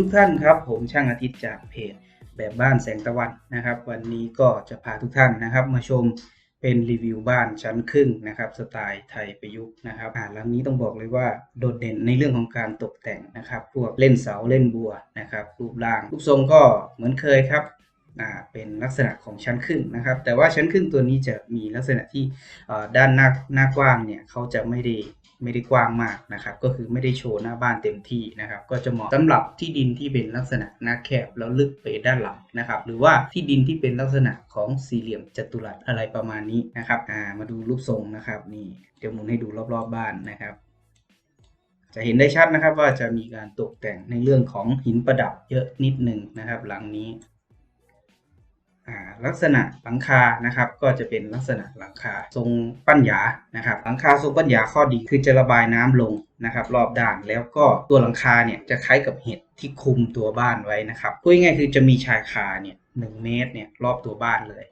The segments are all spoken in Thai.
ทุกท่านครับ ผมช่างอาทิตย์จากเพจแบบบ้านแสงตะวันนะครับ วันนี้ก็จะพาทุกท่านนะครับ มาชมเป็นรีวิวบ้านชั้นครึ่งนะครับสไตล์ไทยประยุกต์นะครับอ่าหลังนี้ต้องบอกเลยว่าโดดเด่นในเรื่องของการตกแต่งนะครับ พวกเล่นเสาเล่นบัวนะครับรูปร่างรูปทรงก็เหมือนเคยครับอ่าเป็นลักษณะของชั้นครึ่งนะครับ แต่ว่าชั้นครึ่งตัวนี้จะมีลักษณะที่ด้านหน้าหน้ากว้างเนี่ยเขาจะไม่ได้ ไม่ได้กว้างมากนะครับ ก็คือไม่ได้โชว์หน้าบ้านเต็มที่นะครับ ก็จะเหมาะสำหรับที่ดินที่เป็นลักษณะหน้าแคบแล้วลึกไปด้านหลังนะครับ หรือว่าที่ดินที่เป็นลักษณะของสี่เหลี่ยมจัตุรัสอะไรประมาณนี้นะครับอ่ามาดูรูปทรงนะครับนี่เดี๋ยวหมุนให้ดูรอบๆบบ้านนะครับจะเห็นได้ชัดนะครับว่าจะมีการตกแต่งในเรื่องของหินประดับเยอะนิดหนึ่งนะครับ หลังนี้ ลักษณะหลังคานะครับ ก็จะเป็นลักษณะหลังคาทรงปั้นหยานะครับ หลังคาทรงปั้นหยาข้อดีคือจะระบายน้ำลงนะครับ รอบด้านแล้วก็ตัวหลังคาเนี่ยจะคล้ายกับเห็ดที่คุมตัวบ้านไว้นะครับพูดง่ายๆคือจะมีชายคาเนี่ยหนึ่งเมตรเนี่ยรอบตัวบ้านเลย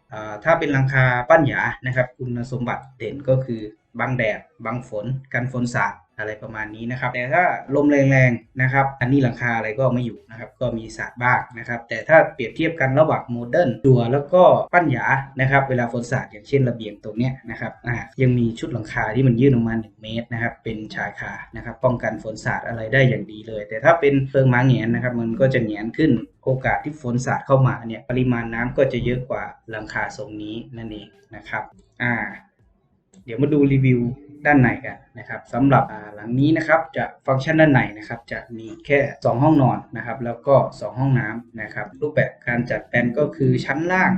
ถ้าเป็นหลังคาปั้นหยานะครับ คุณสมบัติเด่นก็คือบังแดดบังฝน กันฝนสาด อะไรประมาณนี้นะครับ แต่ถ้าลมแรงๆนะครับ อันนี้หลังคาอะไรก็ไม่อยู่นะครับ ก็มีสาดบ้างนะครับ แต่ถ้าเปรียบเทียบกันระหว่างโมเดิร์นจัวแล้วก็ปั้นหยานะครับ เวลาฝนสาดอย่างเช่นระเบียงตรงเนี้ยนะครับอ่ายังมีชุดหลังคาที่มันยื่นออกมา 1 เมตรนะครับ เป็นชายคานะครับ ป้องกันฝนสาดอะไรได้อย่างดีเลย แต่ถ้าเป็นเพิงม้าแหงนนะครับ มันก็จะแหงนขึ้นโอกาสที่ฝนสาดเข้ามาเนี่ยปริมาณน้ำก็จะเยอะกว่าหลังคาทรงนี้นั่นเองนะครับ อ่า เดี๋ยวมาดูรีวิว ด้านในกันนะครับสำหรับหลังนี้นะครับจะฟังก์ชันด้านในนะครับจะมีแค่ 2 ห้องนอนนะครับ แล้วก็ 2 ห้องน้ำนะครับ รูปแบบการจัดแปลนก็คือชั้นล่าง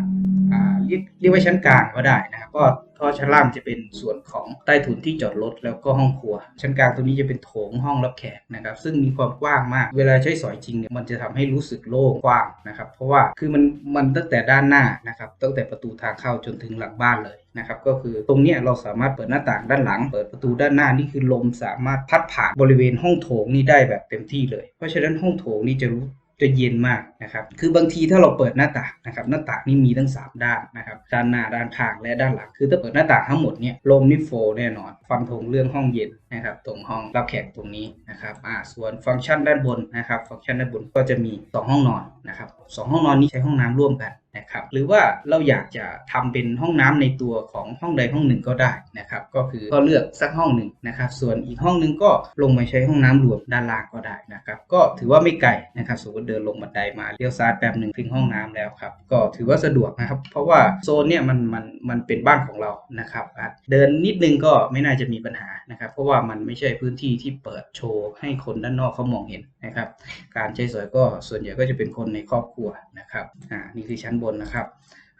อ่าเรียกเรียกว่าชั้นกลางก็ได้นะครับก็ เพราะชั้นล่างจะเป็นส่วนของใต้ถุนที่จอดรถแล้วก็ห้องครัว ชั้นกลางตรงนี้จะเป็นโถงห้องรับแขกนะครับซึ่งมีความกว้างมาก เวลาใช้สอยจริงเนี่ยมันจะทำให้รู้สึกโล่งกว้างนะครับเพราะว่าคือมันมันตั้งแต่ด้านหน้านะครับตั้งแต่ประตูทางเข้าจนถึงหลังบ้านเลยนะครับก็คือตรงนี้เราสามารถเปิดหน้าต่างด้านหลัง เปิดประตูด้านหน้านี่คือลมสามารถพัดผ่านบริเวณห้องโถงนี่ได้แบบเต็มที่เลย เพราะฉะนั้นห้องโถงนี่จะรู้ จะเย็นมากนะครับ คือบางทีถ้าเราเปิดหน้าต่างนะครับ หน้าต่างนี่มีทั้ง 3 ด้านนะครับ ด้านหน้า ด้านข้าง และด้านหลัง คือถ้าเปิดหน้าต่างทั้งหมดเนี่ย ลมนี่โฟลแน่นอน ฟันธงเรื่องห้องเย็นนะครับ ตรงห้องรับแขกตรงนี้นะครับ อ่า ส่วนฟังก์ชันด้านบนนะครับ ฟังก์ชันด้านบนก็จะมี 2 ห้องนอนนะครับสองห้องนอนนี้ใช้ห้องน้ำร่วมกันนะครับหรือว่าเราอยากจะทำเป็นห้องน้ำในตัวของห้องใดห้องหนึ่งก็ได้นะครับก็คือก็เลือกสักห้องหนึ่งนะครับส่วนอีกห้องหนึ่งก็ลงมาใช้ห้องน้ำรวมด้านล่างก็ได้นะครับก็ถือว่าไม่ไกลนะครับสมมติเดินลงบันไดมาเลี้ยวซ้ายแป๊บหนึ่งถึงห้องน้ำแล้วครับก็ถือว่าสะดวกนะครับเพราะว่าโซนเนี่ยมันมันมันเป็นบ้านของเรานะครับเดินนิดนึงก็ไม่น่าจะมีปัญหานะครับเพราะว่ามันไม่ใช่พื้นที่ที่เปิดโชว์ให้คนด้านนอกเขามองเห็นนะครับการใช้สอยก็ส่วนใหญ่ก็จะเป็นคนในครอบครัวนะครับอ่านี่คือชั้นบนนะครับ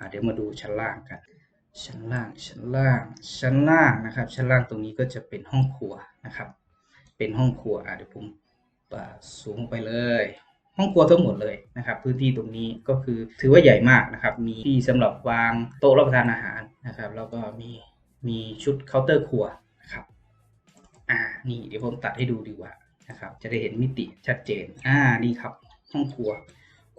เดี๋ยวมาดูชั้นล่างกัน ชั้นล่าง ชั้นล่าง ชั้นล่างนะครับ ชั้นล่างตรงนี้ก็จะเป็นห้องครัวนะครับ เป็นห้องครัวเดี๋ยวผมสูงไปเลย ห้องครัวทั้งหมดเลยนะครับ พื้นที่ตรงนี้ก็คือถือว่าใหญ่มากนะครับ มีที่สำหรับวางโต๊ะรับประทานอาหารนะครับ แล้วก็มีมีชุดเคาน์เตอร์ครัวนะครับ อ่า นี่เดี๋ยวผมตัดให้ดูดีกว่านะครับ จะได้เห็นมิติชัดเจน อ่า นี่ครับ ห้องครัว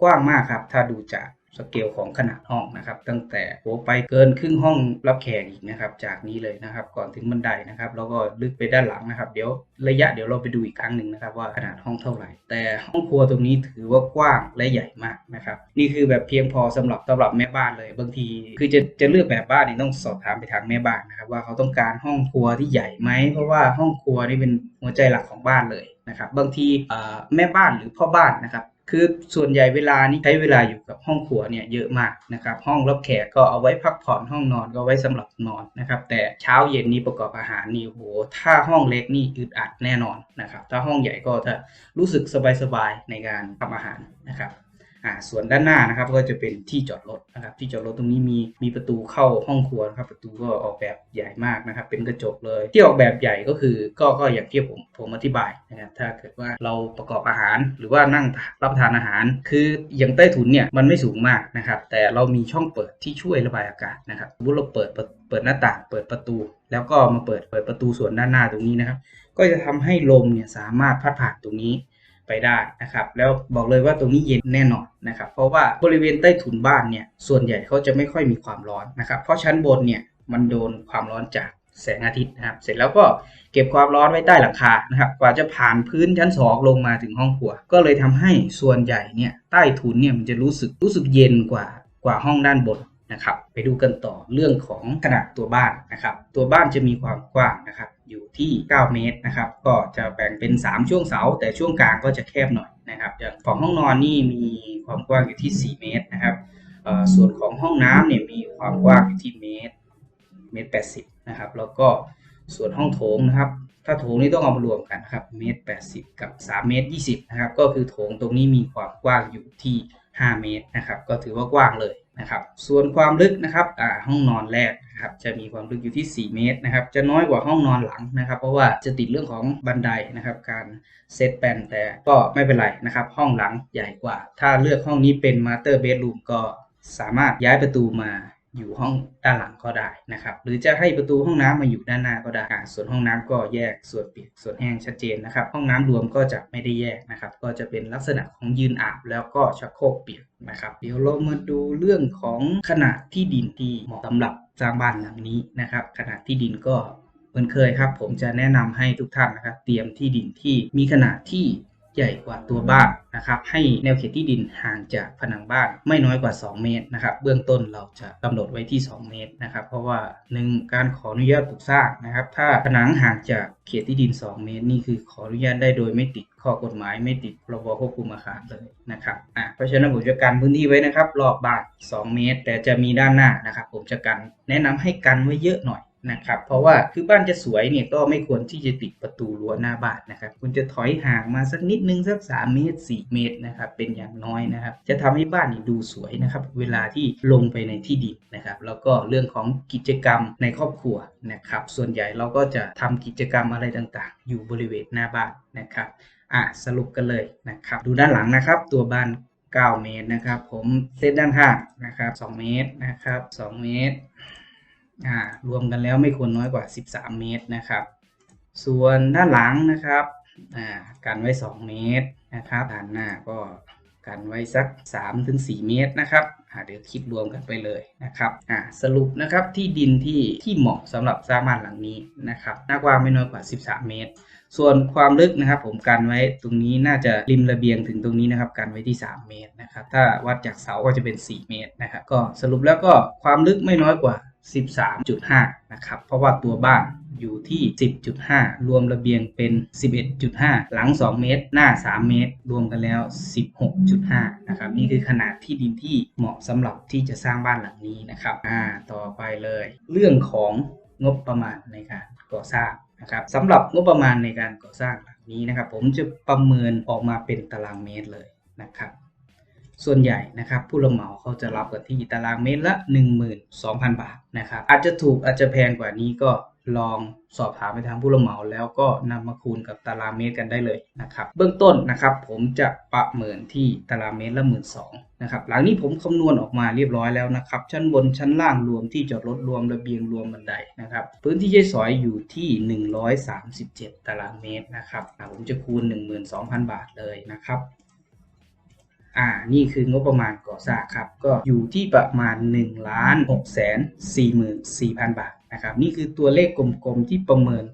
กว้างมากครับ ถ้าดูจาก สเกลของขนาดห้องนะครับ ตั้งแต่หัวไปเกินครึ่งห้องรับแขกอีกนะครับ จากนี้เลยนะครับ ก่อนถึงบันไดนะครับ แล้วก็ลึกไปด้านหลังนะครับ เดี๋ยวระยะเดี๋ยวเราไปดูอีกครั้งหนึ่งนะครับ ว่าขนาดห้องเท่าไหร่ แต่ห้องครัวตรงนี้ถือว่ากว้างและใหญ่มากนะครับ นี่คือแบบเพียงพอสำหรับสำหรับแม่บ้านเลย บางที คือจะจะเลือกแบบบ้านนี่ต้องสอบถามไปทางแม่บ้านนะครับ ว่าเขาต้องการห้องครัวที่ใหญ่ไหมเพราะว่าห้องครัวนี่เป็นหัวใจหลักของบ้านเลยนะครับ บางทีแม่บ้านหรือพ่อบ้านนะครับ คือส่วนใหญ่เวลานี้ใช้เวลาอยู่กับห้องครัวเนี่ยเยอะมากนะครับ ห้องรับแขกก็เอาไว้พักผ่อนห้องนอนก็ไว้สำหรับนอนนะครับ แต่เช้าเย็นนี้ประกอบอาหารนี่โหถ้าห้องเล็กนี่อึดอัดแน่นอนนะครับ ถ้าห้องใหญ่ก็จะรู้สึกสบายๆในการทำอาหารนะครับ อ่าส่วนด้านหน้านะครับก็จะเป็นที่จอดรถนะครับที่จอดรถตรงนี้มีมีประตูเข้าห้องครัวนะครับประตูก็ออกแบบใหญ่มากนะครับเป็นกระจกเลย ที่ออกแบบใหญ่ก็คือก็ก็อย่างที่ผมผมอธิบายนะครับถ้าเกิดว่าเราประกอบอาหารหรือว่านั่งรับประทานอาหาร คืออย่างใต้ถุนเนี่ยมันไม่สูงมากนะครับแต่เรามีช่องเปิดที่ช่วยระบายอากาศนะครับสมมติเราเปิดเปิดเปิดหน้าต่างเปิดประตู แล้วก็มาเปิดเปิดประตูส่วนด้านหน้าตรงนี้นะครับก็จะทำให้ลมเนี่ยสามารถพัดผ่านตรงนี้ ไปได้นะครับ แล้วบอกเลยว่าตรงนี้เย็นแน่นอนนะครับ เพราะว่าบริเวณใต้ถุนบ้านเนี่ยส่วนใหญ่เขาจะไม่ค่อยมีความร้อนนะครับ เพราะชั้นบนเนี่ยมันโดนความร้อนจากแสงอาทิตย์นะครับ เสร็จแล้วก็เก็บความร้อนไว้ใต้หลังคานะครับ กว่าจะผ่านพื้นชั้นสองลงมาถึงห้องครัว ก็เลยทำให้ส่วนใหญ่เนี่ยใต้ถุนเนี่ยมันจะรู้สึกรู้สึกเย็นกว่ากว่าห้องด้านบนนะครับ ไปดูกันต่อเรื่องของขนาดตัวบ้านนะครับ ตัวบ้านจะมีความกว้างนะครับ อยู่ที่ 9 เมตรนะครับ ก็จะแบ่งเป็น 3 ช่วงเสา แต่ช่วงกลางก็จะแคบหน่อยนะครับอย่างของห้องนอนนี่มีความกว้างอยู่ที่ 4 เมตรนะครับส่วนของห้องน้ำเนี่ยมีความกว้างอยู่ที่เมตรเมตรแปดสิบนะครับ แล้วก็ส่วนห้องโถงนะครับ ถ้าโถงนี่ต้องเอามารวมกันนะครับเมตรแปดสิบกับสามเมตรยี่สิบนะครับ ก็คือโถงตรงนี้มีความกว้างอยู่ที่ห้าเมตรนะครับ ก็ถือว่ากว้างเลย นะครับส่วนความลึกนะครับห้องนอนแรกนะครับจะมีความลึกอยู่ที่ 4 เมตรนะครับจะน้อยกว่าห้องนอนหลังนะครับ เพราะว่าจะติดเรื่องของบันไดนะครับ การเซตแปนแต่ก็ไม่เป็นไรนะครับ ห้องหลังใหญ่กว่า ถ้าเลือกห้องนี้เป็นมาสเตอร์เบดรูมก็สามารถย้ายประตูมา อยู่ห้องด้านหลังก็ได้นะครับ หรือจะให้ประตูห้องน้ำมาอยู่ด้านหน้าก็ได้อ่าส่วนห้องน้ำก็แยกส่วนเปียกส่วนแห้งชัดเจนนะครับ ห้องน้ำรวมก็จะไม่ได้แยกนะครับ ก็จะเป็นลักษณะของยืนอาบแล้วก็ชักโครกเปียกนะครับ เดี๋ยวเรามาดูเรื่องของขนาดที่ดินที่เหมาะสำหรับสร้างบ้านหลังนี้นะครับ ขนาดที่ดินก็เหมือนเคยครับ ผมจะแนะนำให้ทุกท่านนะครับ เตรียมที่ดินที่มีขนาดที่ ใหญ่กว่าตัวบ้านนะครับ ให้แนวเขตที่ดินห่างจากผนังบ้านไม่น้อยกว่า 2 เมตรนะครับ เบื้องต้นเราจะกำหนดไว้ที่ 2 เมตรนะครับ เพราะว่าหนึ่งการขออนุญาตปลูกสร้างนะครับ ถ้าผนังห่างจากเขตที่ดิน 2 เมตร นี่คือขออนุญาตได้โดยไม่ติดข้อกฎหมายไม่ติดพรบควบคุมอาคารเลยนะครับอะเพราะฉะนั้นผมจะกันพื้นที่ไว้นะครับ รอบบ้าน 2 เมตร แต่จะมีด้านหน้านะครับ ผมจะกันแนะนำให้กันไว้เยอะหน่อย นะครับ เพราะว่าคือบ้านจะสวยเนี่ยก็ไม่ควรที่จะติดประตูรั้วหน้าบ้านนะครับคุณจะถอยห่างมาสักนิดนึงสัก3เมตร 4 เมตรนะครับเป็นอย่างน้อยนะครับ จะทำให้บ้านนี่ดูสวยนะครับ เวลาที่ลงไปในที่ดินนะครับ แล้วก็เรื่องของกิจกรรมในครอบครัวนะครับ ส่วนใหญ่เราก็จะทำกิจกรรมอะไรต่างๆ อยู่บริเวณหน้าบ้านนะครับอะสรุปกันเลยนะครับ ดูด้านหลังนะครับ ตัวบ้าน 9 เมตรนะครับ ผมเซตด้านข้างนะครับ 2 เมตรนะครับ 2 เมตร อ่ารวมกันแล้วไม่ควรน้อยกว่า 13 เมตรนะครับ ส่วนด้านหลังนะครับอ่ากันไว้ 2 เมตรนะครับด้านหน้าก็กันไว้สัก 3-4 เมตรนะครับเดี๋ยวคิดรวมกันไปเลยนะครับสรุปนะครับที่ดินที่ที่เหมาะสำหรับสร้างบ้านหลังนี้นะครับหน้ากว้างไม่น้อยกว่า 13 เมตร ส่วนความลึกนะครับ ผมกันไว้ตรงนี้น่าจะริมระเบียงถึงตรงนี้นะครับกันไว้ที่ 3 เมตรนะครับถ้าวัดจากเสาก็จะเป็น 4 เมตรนะครับก็สรุปแล้วก็ความลึกไม่น้อยกว่า 13.5 นะครับ เพราะว่าตัวบ้านอยู่ที่ 10.5 รวมระเบียงเป็น 11.5 หลัง 2 เมตร หน้า 3 เมตร รวมกันแล้ว 16.5 นะครับ นี่คือขนาดที่ดินที่เหมาะสำหรับที่จะสร้างบ้านหลังนี้นะครับ อ่า ต่อไปเลย เรื่องของงบประมาณในการก่อสร้างนะครับสำหรับงบประมาณในการก่อสร้างหลังนี้นะครับ ผมจะประเมินออกมาเป็นตารางเมตรเลยนะครับ ส่วนใหญ่นะครับ ผู้รับเหมาเขาจะรับกันที่ตารางเมตรละ 12,000 บาทนะครับ อาจจะถูกอาจจะแพงกว่านี้ก็ลองสอบถามไปทางผู้รับเหมาแล้วก็นำมาคูณกับตารางเมตรกันได้เลยนะครับ เบื้องต้นนะครับผมจะประเมินที่ตารางเมตรละหมื่นสองนะครับหลังนี้ผมคำนวณออกมาเรียบร้อยแล้วนะครับ ชั้นบนชั้นล่างรวมที่จอดรถรวมระเบียงรวมบันไดนะครับ พื้นที่ใช้สอยอยู่ที่ 137 ตารางเมตรนะครับผมจะคูณ 12,000 บาทเลยนะครับ อ่า นี่คืองบประมาณก่อสร้างครับ ก็อยู่ที่ประมาณ1ล้าน6แสน44,000บาทนะครับ นี่คือตัวเลขกลมๆที่ประเมิน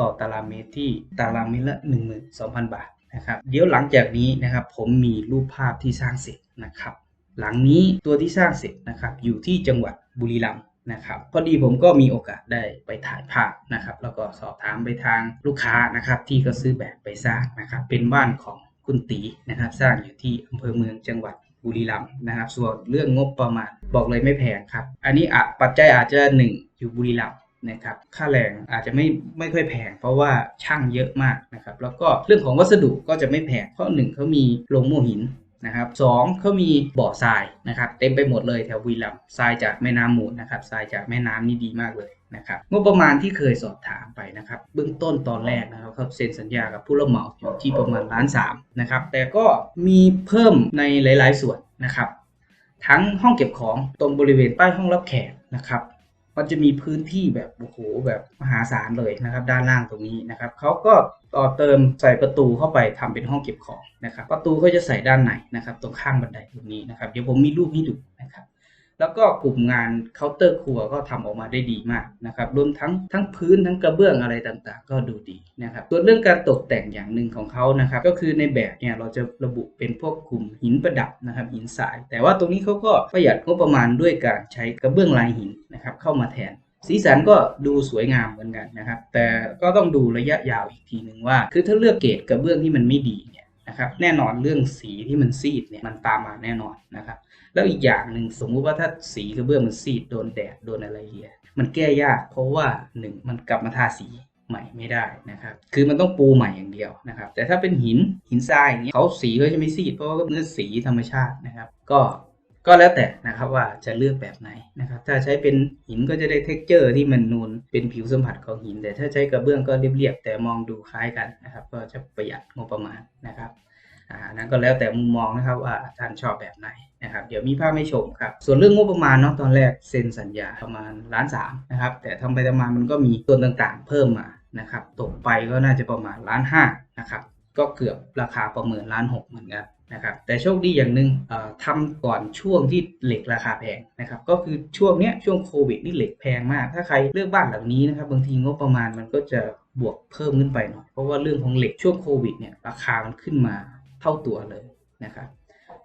ต่อตารางเมตรที่ตารางเมตรละ12,000 บาทนะครับ เดี๋ยวหลังจากนี้นะครับผมมีรูปภาพที่สร้างเสร็จนะครับ หลังนี้ตัวที่สร้างเสร็จนะครับอยู่ที่จังหวัดบุรีรัมย์นะครับพอดีผมก็มีโอกาสได้ไปถ่ายภาพนะครับ แล้วก็สอบถามไปทางลูกค้านะครับ ที่ก็ซื้อแบบไปสร้างนะครับ เป็นบ้านของ คุณตีนะครับ สร้างอยู่ที่อำเภอเมืองจังหวัดบุรีรัมย์นะครับ ส่วนเรื่องงบประมาณบอกเลยไม่แพงครับ อันนี้อะปัจจัยอาจจะหนึ่งอยู่บุรีรัมย์นะครับค่าแรงอาจจะไม่ไม่ค่อยแพงเพราะว่าช่างเยอะมากนะครับ แล้วก็เรื่องของวัสดุก็จะไม่แพงเพราะหนึ่งเขามีโรงโม่หินนะครับสองเขามีบ่อทรายนะครับ เต็มไปหมดเลยแถวบุรีรัมย์ทรายจากแม่น้ำมูลนะครับทรายจากแม่น้ำนี่ดีมากเลย นะครับงบประมาณที่เคยสอบถามไปนะครับ เบื้องต้นตอนแรกนะครับเขาเซ็นสัญญากับผู้รับเหมาอยู่ที่ประมาณล้านสามนะครับแต่ก็มีเพิ่มในหลาย ๆ ส่วนนะครับ ทั้งห้องเก็บของตรงบริเวณใต้ห้องรับแขกนะครับมันจะมีพื้นที่แบบโอ้โหแบบมหาศาลเลยนะครับ ด้านล่างตรงนี้นะครับเขาก็ต่อเติมใส่ประตูเข้าไปทำเป็นห้องเก็บของนะครับ ประตูก็จะใส่ด้านในนะครับ ตรงข้างบันไดตรงนี้นะครับ เดี๋ยวผมมีรูปให้ดูนะครับ แล้วก็กลุ่มงานเคาน์เตอร์ครัวก็ทำออกมาได้ดีมากนะครับรวมทั้งทั้งพื้นทั้งกระเบื้องอะไรต่างๆ ก็ดูดีนะครับส่วนเรื่องการตกแต่งอย่างหนึ่งของเขานะครับก็คือในแบบเนี่ยเราจะระบุเป็นพวกกลุ่มหินประดับนะครับหินทราย แต่ว่าตรงนี้เขาก็ประหยัดงบประมาณด้วยการใช้กระเบื้องลายหินนะครับเข้ามาแทนสีสันก็ดูสวยงามเหมือนกันนะครับ แต่ก็ต้องดูระยะยาวอีกทีหนึ่งว่า คือถ้าเลือกเกรดกระเบื้องที่มันไม่ดี นะครับแน่นอนเรื่องสีที่มันซีดเนี่ยมันตามมาแน่นอนนะครับ แล้วอีกอย่างหนึ่งสมมุติว่าถ้าสีกระเบื้องมันซีดโดนแดดโดนอะไรเลียมันแก้ยาก เพราะว่าหนึ่งมันกลับมาทาสีใหม่ไม่ได้นะครับ คือมันต้องปูใหม่อย่างเดียวนะครับ แต่ถ้าเป็นหินหินทรายอย่างเงี้ยเขาสีก็จะไม่ซีดเพราะว่าเนื้อสีธรรมชาตินะครับ ก็ ก็แล้วแต่นะครับว่าจะเลือกแบบไหนนะครับ ถ้าใช้เป็นหินก็จะได้เท็กเจอร์ที่มันนูนเป็นผิวสัมผัสของหิน แต่ถ้าใช้กระเบื้องก็เรียบๆแต่มองดูคล้ายกันนะครับ ก็จะประหยัดงบประมาณนะครับอ่านั้นก็แล้วแต่มุมมองนะครับว่าท่านชอบแบบไหนนะครับเดี๋ยวมีภาพให้ชมครับส่วนเรื่องงบประมาณเนาะตอนแรกเซ็นสัญญาประมาณล้านสามนะครับแต่ทำไปทำมามันก็มีส่วนต่างๆ เพิ่มมานะครับตกไปก็น่าจะประมาณล้านห้านะครับก็เกือบราคาประเมินล้านหกเหมือนกัน นะครับแต่โชคดีอย่างหนึ่งเอ่อทำก่อนช่วงที่เหล็กราคาแพงนะครับก็คือช่วงเนี้ยช่วงโควิดนี่เหล็กแพงมาก ถ้าใครเลือกบ้านหลังนี้นะครับบางทีงบประมาณมันก็จะบวกเพิ่มขึ้นไปหน่อยเพราะว่าเรื่องของเหล็กช่วงโควิดเนี่ยราคามันขึ้นมาเท่าตัวเลยนะครับ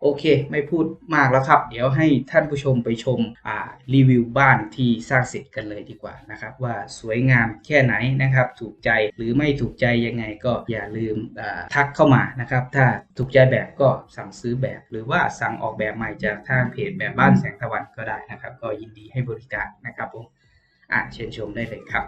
โอเค ไม่พูดมากแล้วครับ เดี๋ยวให้ท่านผู้ชมไปชมอ่ารีวิวบ้านที่สร้างเสร็จกันเลยดีกว่านะครับ ว่าสวยงามแค่ไหนนะครับ ถูกใจหรือไม่ถูกใจยังไงก็อย่าลืมอ่าทักเข้ามานะครับ ถ้าถูกใจแบบก็สั่งซื้อแบบ หรือว่าสั่งออกแบบใหม่จากทางเพจแบบบ้านแสงตะวันก็ได้นะครับ ก็ยินดีให้บริการนะครับผมอ่าเชิญชมได้เลยครับ